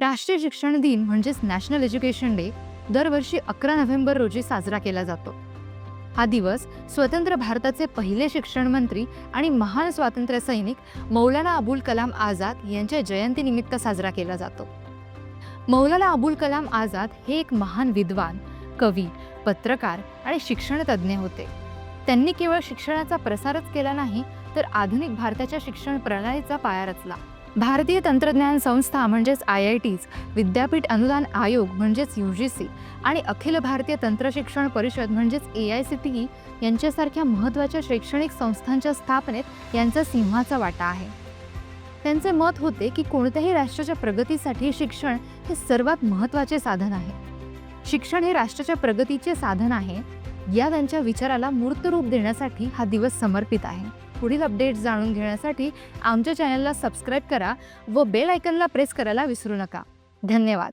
राष्ट्रीय शिक्षण दिन म्हणजेच नॅशनल एज्युकेशन डे दरवर्षी अकरा नोव्हेंबर रोजी साजरा केला जातो. हा दिवस स्वतंत्र भारताचे पहिले शिक्षण मंत्री आणि महान स्वातंत्र्य सैनिक मौलाना अबुल कलाम आझाद यांच्या जयंतीनिमित्त साजरा केला जातो. मौलाना अबुल कलाम आझाद हे एक महान विद्वान कवी पत्रकार आणि शिक्षणतज्ज्ञ होते. त्यांनी केवळ शिक्षणाचा प्रसारच केला नाही तर आधुनिक भारताच्या शिक्षण प्रणालीचा पाया रचला. भारतीय तंत्रज्ञान संस्था म्हणजेच आय आय टीज विद्यापीठ अनुदान आयोग म्हणजेच यू जी सी आणि अखिल भारतीय तंत्रशिक्षण परिषद म्हणजेच A I C T E यांच्यासारख्या महत्त्वाच्या शैक्षणिक संस्थांच्या स्थापनेत यांचा सिंहाचा वाटा आहे. त्यांचे मत होते की कोणत्याही राष्ट्राच्या प्रगतीसाठी शिक्षण हे सर्वात महत्त्वाचे साधन आहे. शिक्षण हे राष्ट्राच्या प्रगतीचे साधन आहे या त्यांच्या विचाराला मूर्त रूप देण्यासाठी हा दिवस समर्पित आहे. पुढील अपडेट्स जाणून घेण्यासाठी आमच्या चॅनलला सबस्क्राईब करा व बेल आयकनला प्रेस करायला विसरू नका. धन्यवाद.